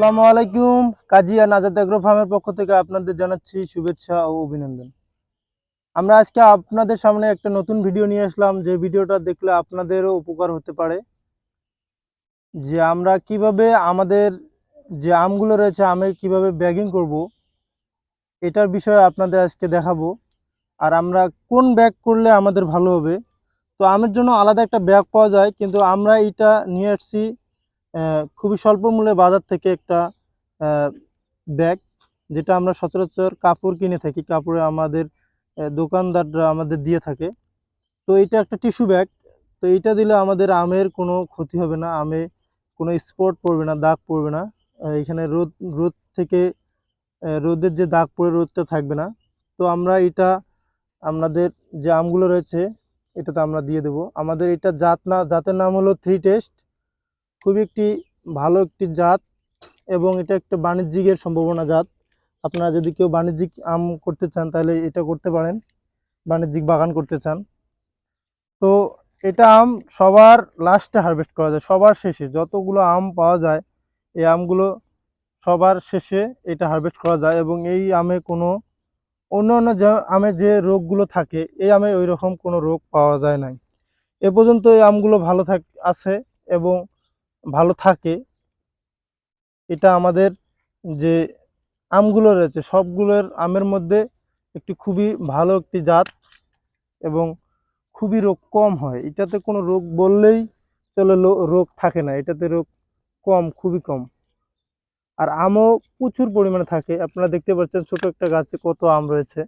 আসসালামু আলাইকুম। কাজিয়া নাজাদ এগ্রো ফার্মের পক্ষ থেকে আপনাদের জানাচ্ছি শুভেচ্ছা ও অভিনন্দন। আমরা আজকে আপনাদের সামনে একটা নতুন ভিডিও নিয়ে আসলাম। যে ভিডিওটা দেখলে আপনাদেরও উপকার হতে পারে। যে আমরা কীভাবে আমাদের যে আমগুলো রয়েছে, আমে কীভাবে ব্যাগিং করব, এটার বিষয়ে আপনাদের আজকে দেখাবো। আর আমরা কোন ব্যাগ করলে আমাদের ভালো হবে, তো আমের জন্য আলাদা একটা ব্যাগ পাওয়া যায়, কিন্তু আমরা এটা নিয়ে আসছি খুবই স্বল্প মূল্যে বাজার থেকে একটা ব্যাগ, যেটা আমরা সচরাচর কাপড় কিনে থাকি। কাপড়ে আমাদের দোকানদাররা আমাদের দিয়ে থাকে। তো এটা একটা টিস্যু ব্যাগ। তো এটা দিলে আমাদের আমের কোনো ক্ষতি হবে না। আমে কোনো স্পট পড়বে না, দাগ পড়বে না। এখানে রোদ রোদ থেকে রোদের যে দাগ পড়ে রোদটা থাকবে না। তো আমরা এটা, আমাদের যে আমগুলো রয়েছে, এটাতে আমরা দিয়ে দেব। আমাদের এটা জাত না, জাতের নাম হলো থ্রি টেস্ট খুবই একটি ভালো একটি জাত এবং এটা একটা বাণিজ্যিকের সম্ভাবনা জাত। আপনারা যদি কেউ বাণিজ্যিক আম করতে চান, তাহলে এটা করতে পারেন। বাণিজ্যিক বাগান করতে চান। তো এটা আম সবার লাস্টে হারভেস্ট করা যায়, সবার শেষে। যতগুলো আম পাওয়া যায়, এই আমগুলো সবার শেষে এটা হারভেস্ট করা যায় এবং এই আমে কোনো অন্য অন্য যে আমে যে রোগগুলো থাকে, এই আমে ওই রকম কোনো রোগ পাওয়া যায় নাই। এ পর্যন্ত এই আমগুলো ভালো থাক, আছে এবং ভালো থাকে। এটা আমাদের যে আমগুলো রয়েছে, সবগুলোর আমের মধ্যে একটি খুবই ভালো একটি জাত এবং খুবই রোগ কম হয়। এটাতে কোনো রোগ বললেই চলে রোগ থাকে না। এটাতে রোগ কম, খুবই কম। আর আমও প্রচুর পরিমাণে থাকে। আপনারা দেখতে পাচ্ছেন ছোট একটা গাছে কত আম রয়েছে।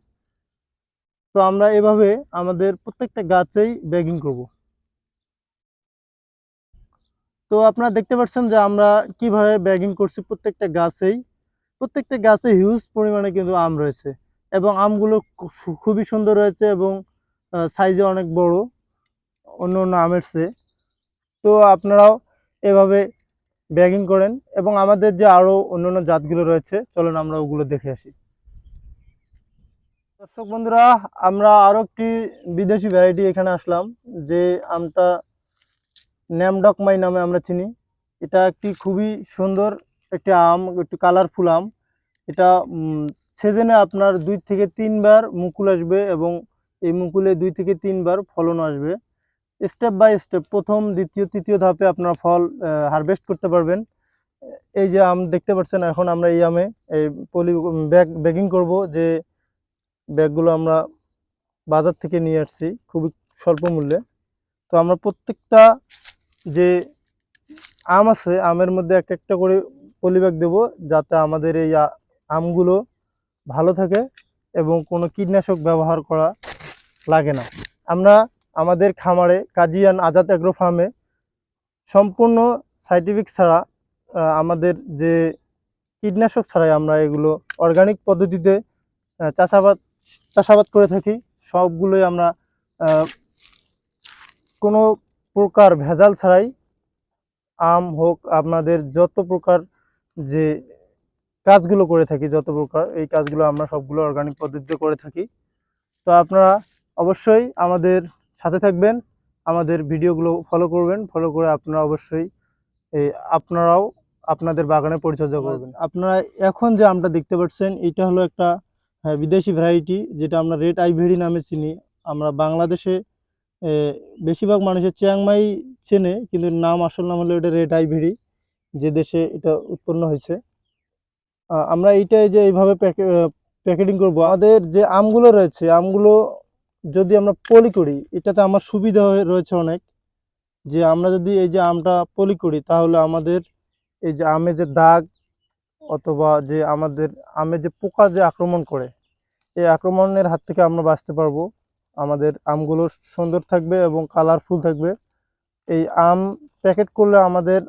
তো আমরা এভাবে আমাদের প্রত্যেকটা গাছেই ব্যাগিং করব। তো আপনারা দেখতে পাচ্ছেন যে আমরা কীভাবে ব্যাগিং করছি প্রত্যেকটা গাছেই। প্রত্যেকটা গাছে হিউজ পরিমাণে কিন্তু আম রয়েছে এবং আমগুলো খুবই সুন্দর রয়েছে এবং সাইজে অনেক বড়, অন্য অন্য আমের চেয়ে। তো আপনারাও এভাবে ব্যাগিং করেন এবং আমাদের যে আরও অন্য অন্য জাতগুলো রয়েছে, চলেন আমরা ওগুলো দেখে আসি। দর্শক বন্ধুরা, আমরা আরও একটি বিদেশি ভ্যারাইটি এখানে আসলাম, যে আমটা ন্যামডকমাই নামে আমরা চিনি। এটা একটি খুবই সুন্দর একটি আম, একটি কালারফুল আম। এটা সেজনে আপনার দুই থেকে তিনবার মুকুল আসবে এবং এই মুকুলে দুই থেকে তিনবার ফলন আসবে। স্টেপ বাই স্টেপ প্রথম, দ্বিতীয়, তৃতীয় ধাপে আপনার ফল হারভেস্ট করতে পারবেন। এই যে আম দেখতে পাচ্ছেন, এখন আমরা এই আমে, এই পলি ব্যাগ ব্যাগিং করব যে ব্যাগগুলো আমরা বাজার থেকে নিয়ে আসছি, খুবই স্বল্প মূল্যে। তো আমরা প্রত্যেকটা যে আম আছে, আমের মধ্যে একটা একটা করে পলি ব্যাগ দেবো যাতে আমাদের এই আমগুলো ভালো থাকে এবং কোনো কীটনাশক ব্যবহার করা লাগে না। আমরা আমাদের খামারে কাজিয়ান আজাদ অ্যাগ্রো ফার্মে সম্পূর্ণ সাইন্টিফিক ছাড়া আমাদের যে কীটনাশক ছাড়াই আমরা এগুলো অর্গানিক পদ্ধতিতে চাষাবাদ চাষাবাদ করে থাকি। সবগুলোই আমরা কোনো প্রকার ভেজাল ছাড়াই আম হোক আপনাদের যত প্রকার যে কাজগুলো করে থাকি যত প্রকার এই কাজগুলো আমরা সবগুলো অর্গানিক পদ্ধতিতে করে থাকি তো আপনারা অবশ্যই আমাদের সাথে থাকবেন আমাদের ভিডিওগুলো ফলো করবেন ফলো করে আপনারা অবশ্যই এই আপনারাও আপনাদের বাগানে পরিচর্যা করবেন। আপনারা এখন যে আমটা দেখতে পাচ্ছেন এটা হলো একটা হ্যাঁ, বিদেশি ভ্যারাইটি যেটা আমরা রেড আইভেরি নামে চিনি। আমরা বাংলাদেশে বেশিরভাগ মানুষের চিয়াংমাই চেনে, কিন্তু নাম, আসল নাম হলো এটা রেড আইভেরি, যে দেশে এটা উৎপন্ন হয়েছে। আমরা এইটাই যে এইভাবে প্যাকেটিং করব। আমাদের যে আমগুলো রয়েছে, আমগুলো যদি আমরা পলি করি, এটাতে আমার সুবিধা রয়েছে অনেক, যে আমরা যদি এই যে আমটা পলি করি, তাহলে আমাদের এই যে আমে যে দাগ, অথবা যে আমাদের আমে যে পোকা যে আক্রমণ করে, এই আক্রমণের হাত থেকে আমরা বাঁচতে পারব। আমাদের আমগুলো সুন্দর থাকবে এবং কালারফুল থাকবে। এই আম প্যাকেট করলে আমাদের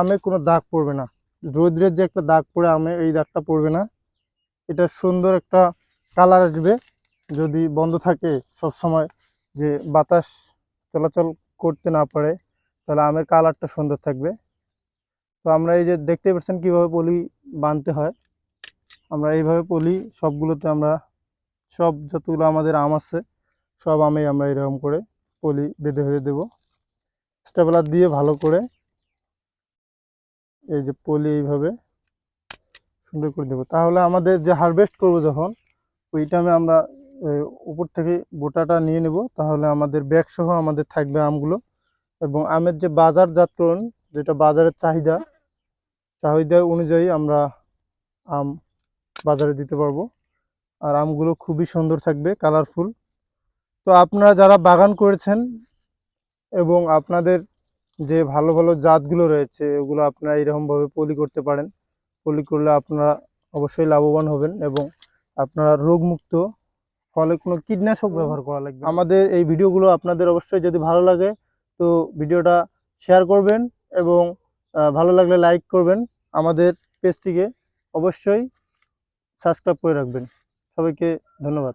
আমে কোনো দাগ পড়বে না। রৌদ্রের যে একটা দাগ পড়ে আমে, এই দাগটা পড়বে না। এটা সুন্দর একটা কালার আসবে। যদি বন্ধ থাকে সব সময় যে বাতাস চলাচল করতে না পারে, তাহলে আমের কালারটা সুন্দর থাকবে। তো আমরা এই যে দেখতে পাচ্ছেন কীভাবে পলি বাঁধতে হয়। আমরা এইভাবে পলি সবগুলোতে আমরা সব যতগুলো আমাদের আম আছে সব আমেই আমরা এরকম করে পলি বেঁধে বেঁধে দেবো। স্টেপলার দিয়ে ভালো করে এই যে পলি এইভাবে সুন্দর করে দেবো। তাহলে আমাদের যে হারভেস্ট করব যখন, ওই টাইমে আমরা উপর থেকে বোটাটা নিয়ে নেব। তাহলে আমাদের ব্যাগসহ আমাদের থাকবে আমগুলো এবং আমের যে বাজার বাজারজাতকরণ যেটা বাজারের চাহিদা চাহিদা অনুযায়ী আমরা আম বাজারে দিতে পারব। আর আমগুলো খুবই সুন্দর থাকবে কালারফুল তো আপনারা যারা বাগান করেছেন এবং আপনাদের যে ভালো ভালো জাতগুলো রয়েছে ওগুলো আপনারা এরকমভাবে পলি করতে পারেন। পলি করলে আপনারা অবশ্যই লাভবান হবেন এবং আপনারা রোগমুক্ত ফলে কোনো কীটনাশক ব্যবহার করা লাগবে আমাদের এই ভিডিওগুলো আপনাদের অবশ্যই যদি ভালো লাগে, তো ভিডিওটা শেয়ার করবেন এবং ভালো লাগলে লাইক করবেন। আমাদের পেজটিকে অবশ্যই সাবস্ক্রাইব করে রাখবেন। সবাইকে ধন্যবাদ।